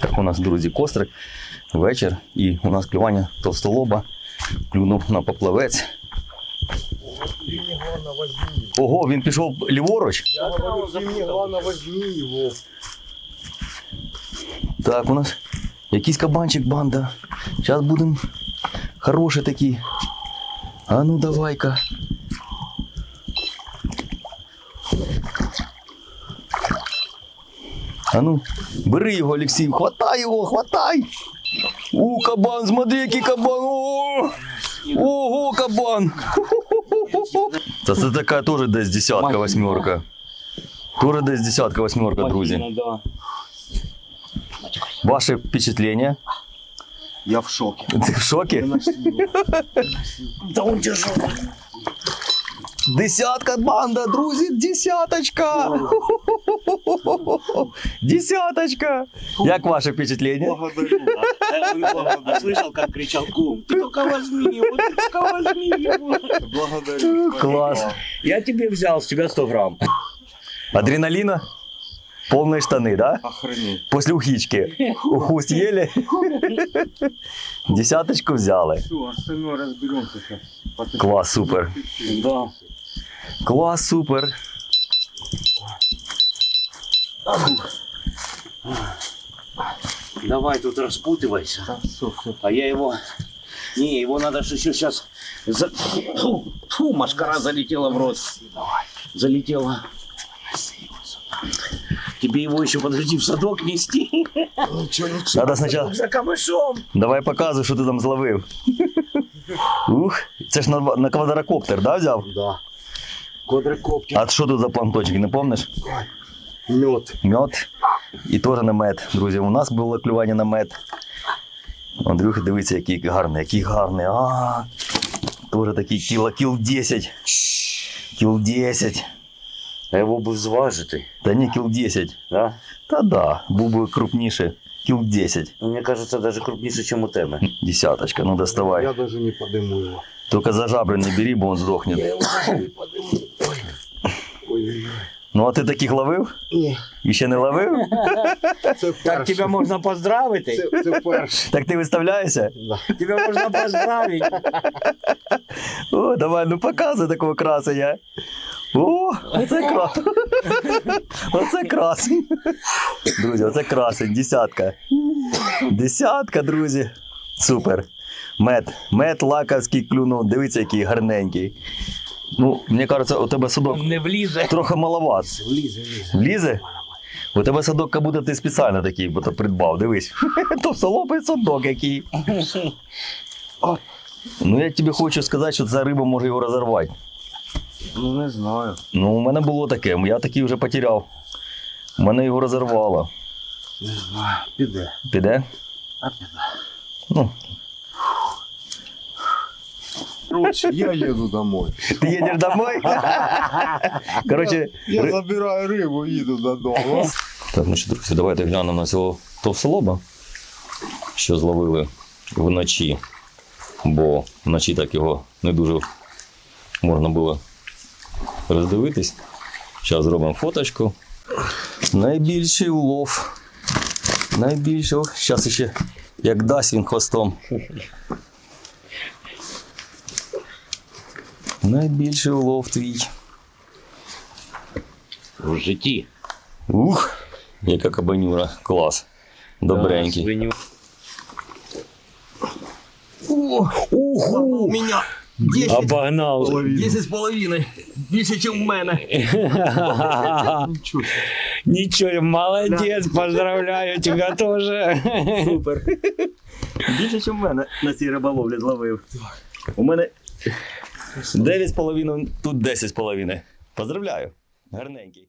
Так у нас, друзі, кострик, вечір, і у нас клювання товстолоба. Клюнув на поплавець. Ого, він пішов ліворуч. Я говорю, возьми. Так, у нас якийсь кабанчик банда. Зараз будемо хороші такі. А ну давай-ка. А ну, бери його, Олексій, хватай його, хватай. У, кабан, смотри, який кабан. О! Ого, кабан. Це, це така теж десь десятка, восьмерка. Теж десь десятка, восьмерка, друзі. Да. Ваше впечатлення? Я в шоке. Ти в шокі? Да он тяжелый. Десятка банда, друзі, десяточка. Десяточка. Як ваше впечатлення? Благодарю. Слышал, как кричал кум? Ты только возьми его, ты только возьми его. Благодарю. Класс. Я тебе взял, с тебя 100 грамм. Адреналіна? Повні штани, да? Охренеть. После ухички. Уху съели. Десяточку взяли. Все, остальное разберемся сейчас. Клас, супер. Да. Клас, супер. Давай тут распутывайся. Да, все, все. А я его... Не, его надо же еще сейчас... За... Фу, фу, машкара залетела в рот. Давай. Залетела. Тебе его еще, подожди, в садок нести. Ничего, ничего. Надо спочатку. За камышом. Давай показуй, що ти там зловив. Ух, це ж на, на квадрокоптер, да, взяв? Да. Квадрокоптер. А що тут за планточки, не помниш? Мед. Мед і теж на мед. Друзі, у нас було клювання на мед. Андрюха, дивіться, який гарний, який гарний. А, теж такий кіло, кіл 10. Кіл 10. А его бы зважити, Та ні, кіл 10. да? Та да, був би крупніше. Кіл 10. Ну, мне кажется, даже крупнее, чем у темы. Десяточка, ну доставай. Я даже не подыму его. Только за жабры не бери, бо он здохне. его даже не подыму. Ой-ой-ой. Ну а ти таких ловив? Ні. І ще не ловив? Це Так тебя можна поздравити. Це, це перше. Так ти виставляєшся? Да. Тебя можна поздравити. О, давай, ну показуй такого красення. О, оце крас. Оце красень. Друзі, оце красень, десятка. Десятка, друзі. Супер. Мед. Мед лаковський клюнув. Дивіться, який гарненький. Ну, мені кажеться, у тебе садок Не влізе. трохи маловат. Влізе, влізе. Влізе? У тебе садок, як будто ти спеціально такий бо то придбав. Дивись. То солопий садок який. Ну, я тобі хочу сказати, що ця риба може його розірвати. Ну не знаю. Ну, у мене було таке, я такий вже потеряв. У мене його розірвало. Не знаю. Піде. Піде? А піде. Ну, Короче, я еду домой. ти їдеш домой? Коротше, Я ри- забираю рибу, їду додому. Так, ну що, друзі, давайте глянемо на цього товсолоба, що зловили вночі. Бо вночі так його не дуже можна було роздивитись. Зараз зробимо фоточку. Найбільший улов. Найбільший. Зараз ще як дасть він хвостом. Найбільший улов твій. В житті. Ух, яка кабанюра. Клас. Добренький. Свиню. Ого! Меня. Обогнав. 10 з половиною. Більше, ніж в мене. Ничего. Нічого, молодець, поздравляю тебе теж. Супер. Більше, ніж в мене на цій риболовлі зловив. У мене 9 з тут 10 з. Поздравляю. Гарненький.